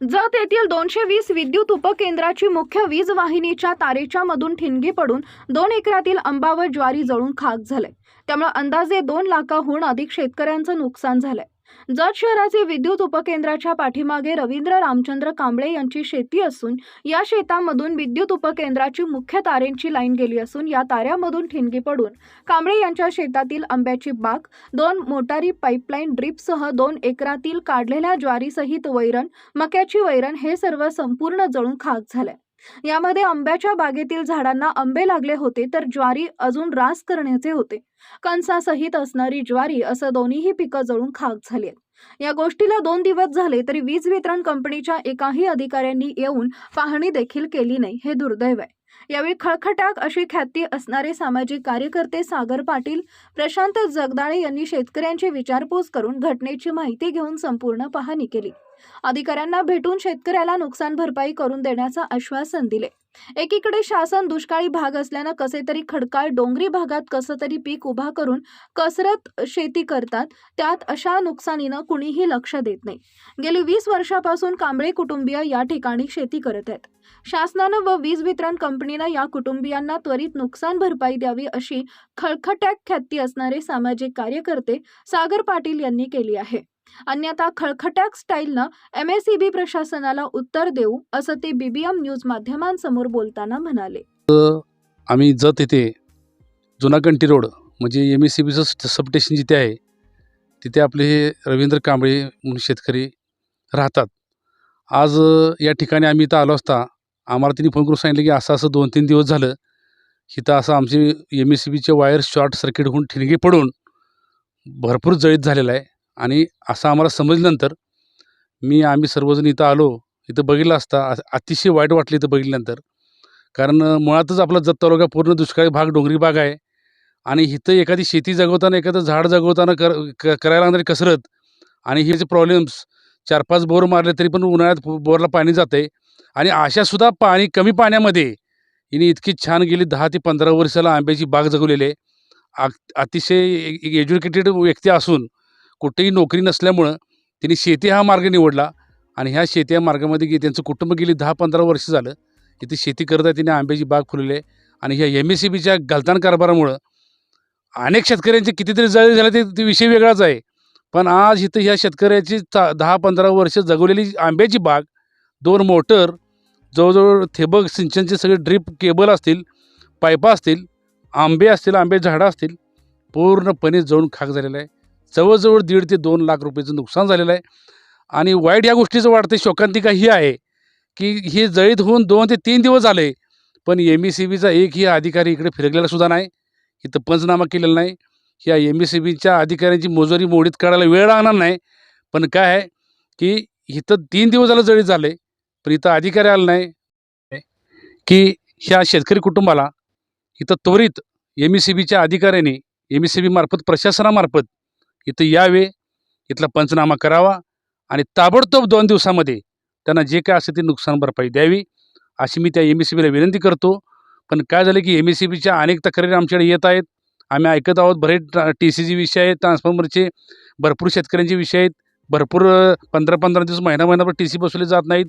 जत येथील दोनशे वीस विद्युत उपकेंद्राची मुख्य वीज वाहिनीच्या तारेच्या मधून ठिणगी पडून दोन एकरातील आंबा व ज्वारी जळून खाक झाले. त्यामुळे अंदाजे दोन लाखाहून अधिक शेतकऱ्यांचं नुकसान झालंय. जत शहराचे विद्युत उपकेंद्राच्या पाठीमागे रवींद्र रामचंद्र कांबळे यांची शेती असून या शेतामधून विद्युत उपकेंद्राची मुख्य तारेंची लाईन गेली असून या ताऱ्यामधून ठिणगी पडून कांबळे यांच्या शेतातील आंब्याची बाग दोन मोटारी पाईपलाईन ड्रीपसह दोन एकरातील काढलेल्या ज्वारीसहित वैरण मक्याची वैरण हे सर्व संपूर्ण जळून खाक झाले यामध्ये आंब्याच्या बागेतील झाडांना आंबे लागले होते तर ज्वारी अजून रास करण्याचे होते. कणसासहित असणारी ज्वारी असं दोन्हीही पिकं जळून खाक झाली या गोष्टीला दोन दिवस झाले तरी वीज वितरण कंपनीच्या एकाही अधिकाऱ्यांनी येऊन पाहणी देखील केली नाही हे दुर्दैव आहे. यावेळी खळखटाक अशी ख्याती असणारे सामाजिक कार्यकर्ते सागर पाटील प्रशांत जगदाळे यांनी शेतकऱ्यांची विचारपूस करून घटनेची माहिती घेऊन संपूर्ण पाहणी केली. अधिकाऱ्यांना भेटून शेतकऱ्याला नुकसान भरपाई करून देण्याचं आश्वासन दिले. एकीकडे शासन दुष्काळी भाग असल्यानं कसे तरी खडकाळ डोंगरी भागात कसं तरी पीक उभा करून कसरत शेती करतात त्यात अशा नुकसानीनं कुणीही लक्ष देत नाही. गेली वीस वर्षापासून कांबळे कुटुंबीय या ठिकाणी शेती करत आहेत. शासनानं व वीज वितरण कंपनीनं या कुटुंबियांना त्वरित नुकसान भरपाई द्यावी अशी खळखट्याक ख्याती असणारे सामाजिक कार्यकर्ते सागर पाटील यांनी केली आहे. अन्यथा खळखट्याक स्टाईलनं एम एस ई बी प्रशासनाला उत्तर देऊ असं ते बीबीएम न्यूज माध्यमांसमोर बोलताना म्हणाले. आम्ही जत येथे जुना कंटी रोड म्हणजे एम एस सी बीचं सबस्टेशन जिथे आहे तिथे आपले हे रवींद्र कांबळे म्हणून शेतकरी राहतात. आज या ठिकाणी आम्ही इथं आलो असता आम्हाला त्यांनी फोन करून सांगितलं की असं असं दोन तीन दिवस झालं इथं असं आमचे एम एस सी बीचे वायर शॉर्ट सर्किट होऊन ठिणगी पडून भरपूर जळीत झालेलं आहे. आणि असं आम्हाला समजल्यानंतर मी आम्ही सर्वजण इथं आलो इथं बघितलं असता अतिशय वाईट वाटलं इथं बघितल्यानंतर. कारण मुळातच आपला जत तालुका पूर्ण दुष्काळी भाग डोंगरी भाग आहे. आणि इथं एखादी शेती जगवताना एखादं झाड जगवताना कर क करायला लागणारी कसरत आणि हे जे प्रॉब्लेम्स चार पाच बोर मारले तरी पण उन्हाळ्यात बोरला पाणी जाते आणि अशासुद्धा पाणी कमी पाण्यामध्ये हिने इतकी छान गेली दहा ते पंधरा वर्षाला आंब्याची बाग जगवलेली आहे. आ- अतिशय एज्युकेटेड व्यक्ती असून कुठेही नोकरी नसल्यामुळं त्यांनी शेती हा मार्ग निवडला आणि ह्या शेती या मार्गामध्ये गे त्यांचं कुटुंब गेली दहा पंधरा वर्ष झालं. इथे शेती करत आहे तिने आंब्याची बाग फुलली आहे आणि ह्या एम एस सी बीच्या गलतान कारभारामुळं अनेक शेतकऱ्यांचे कितीतरी जळी झाले ते ते विषय वेगळाच आहे. पण आज इथं ह्या शेतकऱ्याची चा दहा पंधरा वर्ष जगवलेली आंब्याची बाग दोन मोटर जवळजवळ ठिबक सिंचनचे सगळे ड्रीप केबल असतील पायपा असतील आंबे असतील आंबे झाडं असतील पूर्णपणे जाऊन खाक झालेलं आहे. जवळजवळ दीड ते दोन लाख रुपयाचं नुकसान झालेलं आहे. आणि वाईट या गोष्टीचं वाटतं शोकांतिका ही आहे की हे जळीत होऊन दोन ते तीन दिवस झाले पण एम ई सी बीचा एकही अधिकारी इकडे फिरकलेला सुद्धा नाही इथं पंचनामा केलेला नाही. ह्या एम ई सी बीच्या अधिकाऱ्यांची मोजोरी मोडीत काढायला वेळ लागणार नाही. पण काय आहे की इथं तीन दिवस झालं जळीत झाले पण इथं अधिकारी आला नाही की ह्या शेतकरी कुटुंबाला इथं त्वरित एम ई सी बीच्या अधिकाऱ्यांनी एम ई सी बीमार्फत प्रशासनामार्फत इथं यावे इथला पंचनामा करावा आणि ताबडतोब दोन दिवसामध्ये त्यांना जे काय असेल ते नुकसान भरपाई द्यावी अशी मी त्या एम एस सी बीला विनंती करतो. पण काय झालं की एम एस सी बीच्या अनेक तक्रारी आमच्याकडे येत आहेत. आम्ही ऐकत आहोत बरेच टी सी जी विषय आहेत ट्रान्सफॉर्मरचे भरपूर शेतकऱ्यांचे विषय आहेत. भरपूर पंधरा पंधरा दिवस महिना महिनाभर टी सी बसवले जात नाहीत.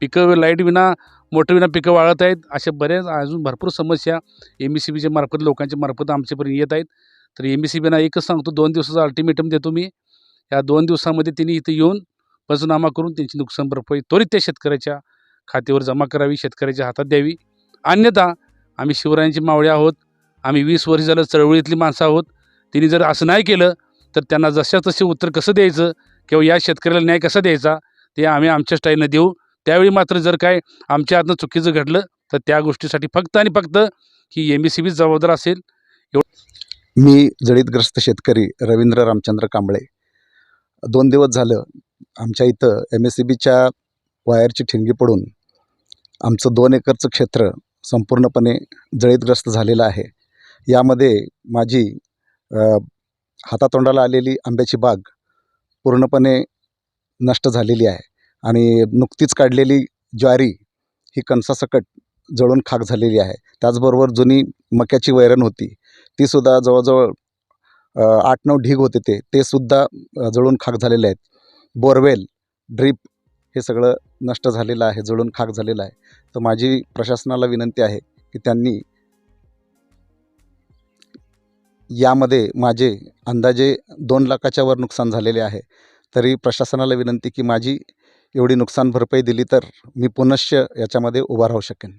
पिकं लाइट विना मोटर विना पिकं वाळत आहेत. अशा बऱ्याच अजून भरपूर समस्या एम एस सी बीच्या मार्फत लोकांच्या मार्फत आमच्यापर्यंत येत आहेत. तर एम बी सी बीना एकच सांगतो दोन दिवसाचा अल्टिमेटम देतो मी. या दोन दिवसामध्ये त्यांनी इथं येऊन पंचनामा करून त्यांची नुकसान भरपाई त्वरित त्या शेतकऱ्याच्या खात्यावर जमा करावी शेतकऱ्याच्या हातात द्यावी. अन्यथा आम्ही शिवरायांची मावळे आहोत आम्ही वीस वर्ष झालं चळवळीतली माणसं आहोत. तिने जर असं नाही केलं तर त्यांना जशा तसे उत्तर कसं द्यायचं? किंवा या शेतकऱ्याला न्याय कसा द्यायचा? ते आम्ही आमच्या स्टाईलनं देऊ. त्यावेळी मात्र जर काय आमच्या हातनं चुकीचं घडलं तर त्या गोष्टीसाठी फक्त आणि फक्त ही एम बी सी बीच जबाबदार असेल. मी जळीतग्रस्त शेतकरी रवींद्र रामचंद्र कांबळे. दोन दिवस झालं आमच्या इथं एम एस सी बीच्या वायरची ठिणगी पडून आमचं दोन एकरचं क्षेत्र संपूर्णपणे जळीतग्रस्त झालेलं आहे. यामध्ये माझी हातातोंडाला आलेली आंब्याची बाग पूर्णपणे नष्ट झालेली आहे आणि नुकतीच काढलेली ज्वारी ही कणसासकट जळून खाक झालेली आहे. त्याचबरोबर जुनी मक्याची वैरण होती. तीसुद्धा जवळजवळ आठ नऊ ढीग होते ते ते सुद्धा जळून खाक झालेले आहेत. बोरवेल ड्रीप हे सगळं नष्ट झालेलं आहे जळून खाक झालेलं आहे. तर माझी प्रशासनाला विनंती आहे की त्यांनी यामध्ये माझे अंदाजे दोन लाखाच्यावर नुकसान झालेले आहे. तरी प्रशासनाला विनंती की माझी एवढी नुकसान भरपाई दिली तर मी पुनश्च याच्यामध्ये उभा राहू शकेन.